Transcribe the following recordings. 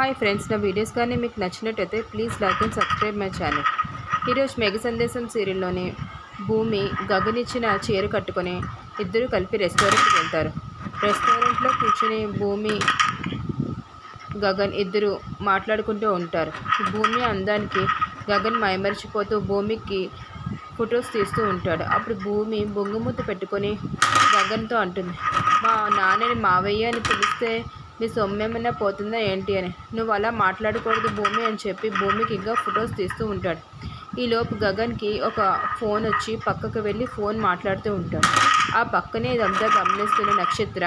Hi friends నా videos కానీ మీకు నచ్చినట్టయితే please like and subscribe my channel. ఈరోజు మెగ సందేశం సీరియల్లోని భూమి గగనిచ్చిన చీర కట్టుకొని ఇద్దరు కలిపి రెస్టారెంట్కి వెళ్తారు. రెస్టారెంట్లో కూర్చొని భూమి గగన్ ఇద్దరు మాట్లాడుకుంటూ ఉంటారు. భూమి అందానికి గగన్ మైమరిచిపోతూ భూమికి ఫొటోస్ తీస్తూ ఉంటాడు. అప్పుడు భూమి బొంగుమూత పెట్టుకొని గగన్తో అంటుంది మా నాన్నని మావయ్య అని పిలిస్తే మీ సొమ్మేమైనా పోతుందా ఏంటి అని. నువ్వు అలా మాట్లాడకూడదు భూమి అని చెప్పి భూమికి ఇంకా ఫొటోస్ తీస్తూ ఉంటాడు. ఈలోపు గగన్కి ఒక ఫోన్ వచ్చి పక్కకు వెళ్ళి ఫోన్ మాట్లాడుతూ ఉంటాడు. ఆ పక్కనే ఇదంతా గమనిస్తున్న నక్షత్ర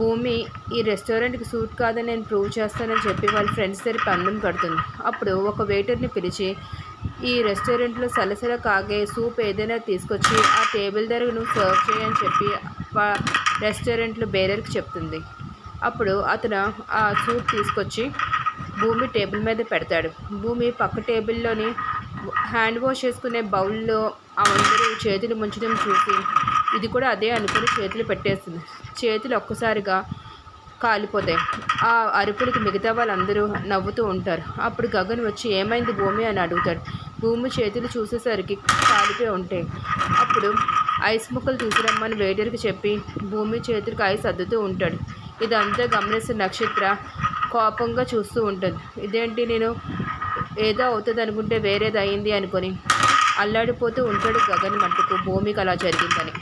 భూమి ఈ రెస్టారెంట్కి సూట్ కాదని నేను ప్రూవ్ చేస్తానని చెప్పి వాళ్ళ ఫ్రెండ్స్ దగ్గర పందెం కడుతుంది. అప్పుడు ఒక వెయిటర్ని పిలిచి ఈ రెస్టారెంట్లో సలసల కాగే సూప్ ఏదైనా తీసుకొచ్చి ఆ టేబుల్ దగ్గర నువ్వు సర్వ్ చేయని చెప్పి రెస్టారెంట్లో బేరర్కి చెప్తుంది. అప్పుడు అతను ఆ సూట్ తీసుకొచ్చి భూమి టేబుల్ మీద పెడతాడు. భూమి పక్క టేబుల్లోని హ్యాండ్ వాష్ చేసుకునే బౌల్లో అందరూ చేతులు ముంచడం చూసి ఇది కూడా అదే అనుకుని చేతులు పెట్టేస్తుంది. చేతులు ఒక్కసారిగా కాలిపోతాయి. ఆ అరుపులకి మిగతా వాళ్ళందరూ నవ్వుతూ ఉంటారు. అప్పుడు గగన్ వచ్చి ఏమైంది భూమి? అని అడుగుతాడు. భూమి చేతులు చూసేసరికి కాలిపోయి ఉంటాయి. అప్పుడు ఐస్ ముక్కలు తీసుకురమ్మని వేడరికి చెప్పి భూమి చేతులకు ఐస్ అద్దుతూ ఉంటాడు. ఇదంతా గమనిస్తున్న నక్షత్ర కోపంగా చూస్తూ ఉంటుంది. ఇదేంటి నేను ఏదో అవుతుంది అనుకుంటే వేరేది అయింది అనుకొని అల్లాడిపోతూ ఉంటాడు గగన్ మట్టుకు భూమికి అలా జరిగిందని.